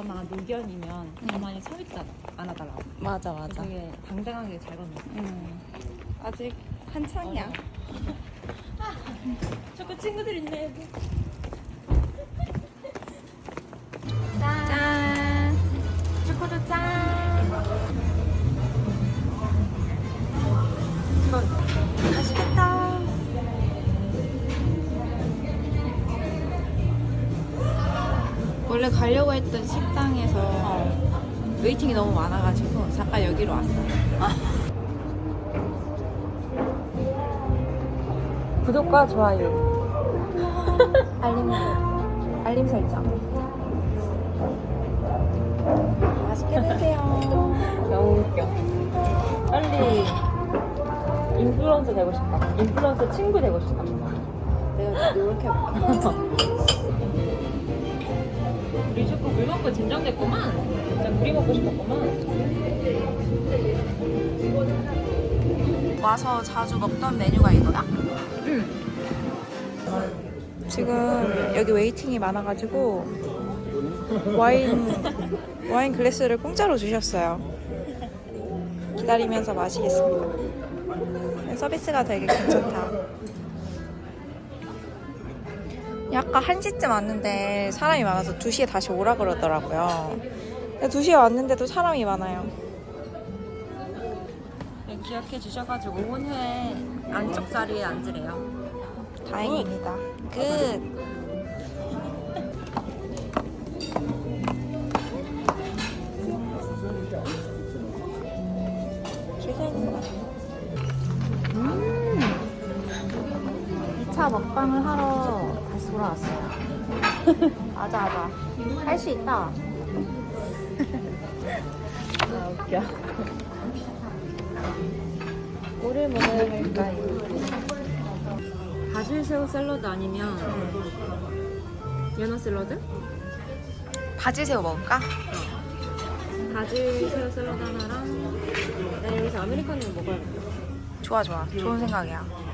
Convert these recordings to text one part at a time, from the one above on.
많이 아프거나 노견이면 가만히 서 있다 안 하더라고. 맞아 맞아. 되게 당당하게 잘 걷는. 음. 아직 한창이야. 자꾸 친구들 있네. 짠. 원래 가려고 했던 식당에서 웨이팅이 너무 많아가지고 잠깐 여기로 왔어요. 구독과 좋아요, 알림 알림 설정. 맛있게 드세요. 너무 웃겨. 빨리 인플루언서 되고 싶다. 인플루언서 친구 되고 싶다. 내가 노력해볼게. 우리 자꾸 물 먹고 진정됐구만. 진짜 물이 먹고 싶었구만. 와서 자주 먹던 메뉴가 이거야? 응. 지금 여기 웨이팅이 많아가지고 와인 와인 글래스를 공짜로 주셨어요. 기다리면서 마시겠습니다. 서비스가 되게 괜찮다. 약간 1시쯤 왔는데 사람이 많아서 2시에 다시 오라 그러더라고요. 2시에 왔는데도 사람이 많아요. 네, 기억해 주셔가지고 5분 후에 안쪽 자리에 앉으래요. 다행입니다. 끝. 2차 먹방을 하러 다시 돌아왔어요. 맞아, 맞아. 할 수 있다. 아 웃겨. 뭐를 먹어야 할까요? 바질 새우 샐러드 아니면 연어 샐러드? 바질 새우 먹을까? 바질 새우 샐러드 하나랑 나 여기서 아메리카노 먹어야겠다. 좋아, 좋아. 좋은 생각이야.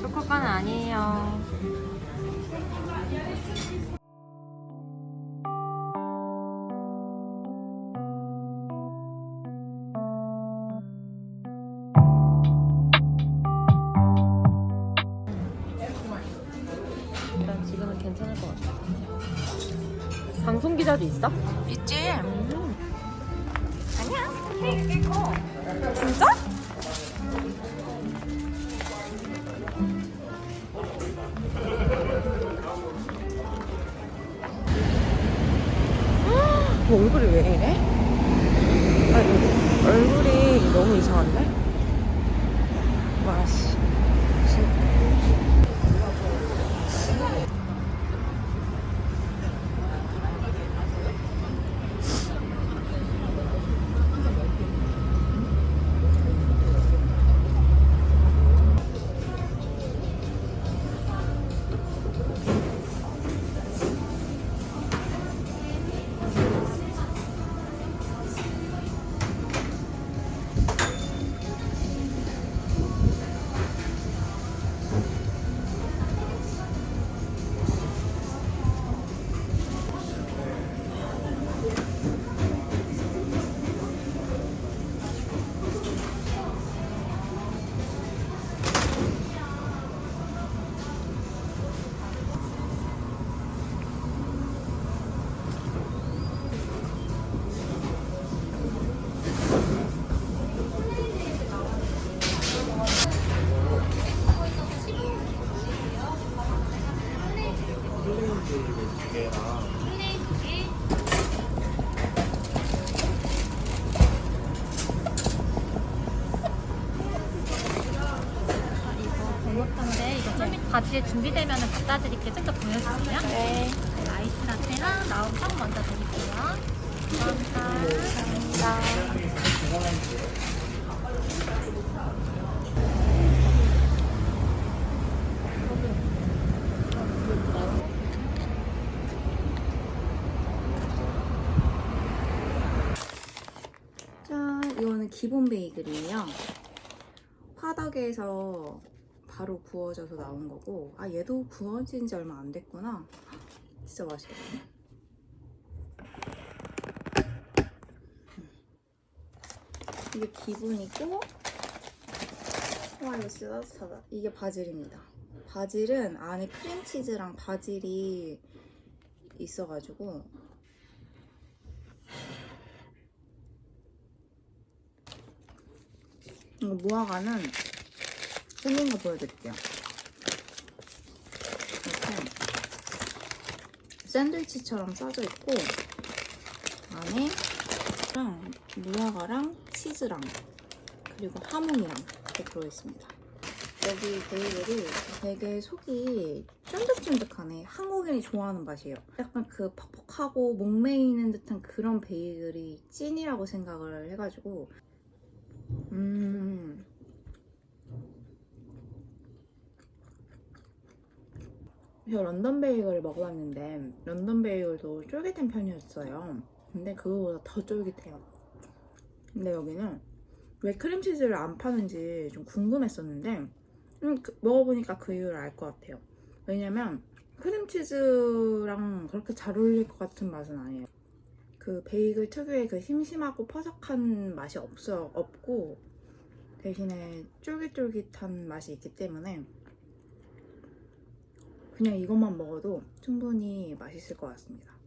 초코바는 아니에요. 일단 지금은 괜찮을 것 같아. 방송 기자도 있어? 있지? 아니 얼굴이 왜 이래? 아니, 얼굴이 너무 이상한데? 건데 이거 좀 바지에 준비되면 갖다 드릴게요. 좀 더 보여주세요. 네. 아이스 라떼랑 라운빵 먼저 드릴게요. 감사합니다. 짠, 기본 베이글이에요. 화덕에서 바로 구워져서 나온 거고 아 얘도 구워진 지 얼마 안 됐구나. 진짜 맛있거든요. 이게 기본이고 와 이거 진짜 따뜻하다. 이게 바질입니다. 바질은 안에 크림치즈랑 바질이 있어가지고 이거 무화과는 생긴 거 보여드릴게요. 이렇게 샌드위치처럼 싸져 있고 안에 랑 무화과랑 치즈랑 그리고 하몽이랑 이렇게 들어있습니다. 여기 베이글이 되게 속이 쫀득쫀득하네. 한국인이 좋아하는 맛이에요. 약간 그 퍽퍽하고 목매이는 듯한 그런 베이글이 찐이라고 생각을 해가지고 음 저 런던 베이글을 먹어봤는데 런던 베이글도 쫄깃한 편이었어요. 근데 그거보다 더 쫄깃해요. 근데 여기는 왜 크림치즈를 안 파는지 좀 궁금했었는데 음, 그- 먹어보니까 그 이유를 알 것 같아요. 왜냐면 크림치즈랑 그렇게 잘 어울릴 것 같은 맛은 아니에요. 그 베이글 특유의 그 심심하고 퍼석한 맛이 없어 없고 대신에 쫄깃쫄깃한 맛이 있기 때문에 그냥 이것만 먹어도 충분히 맛있을 것 같습니다.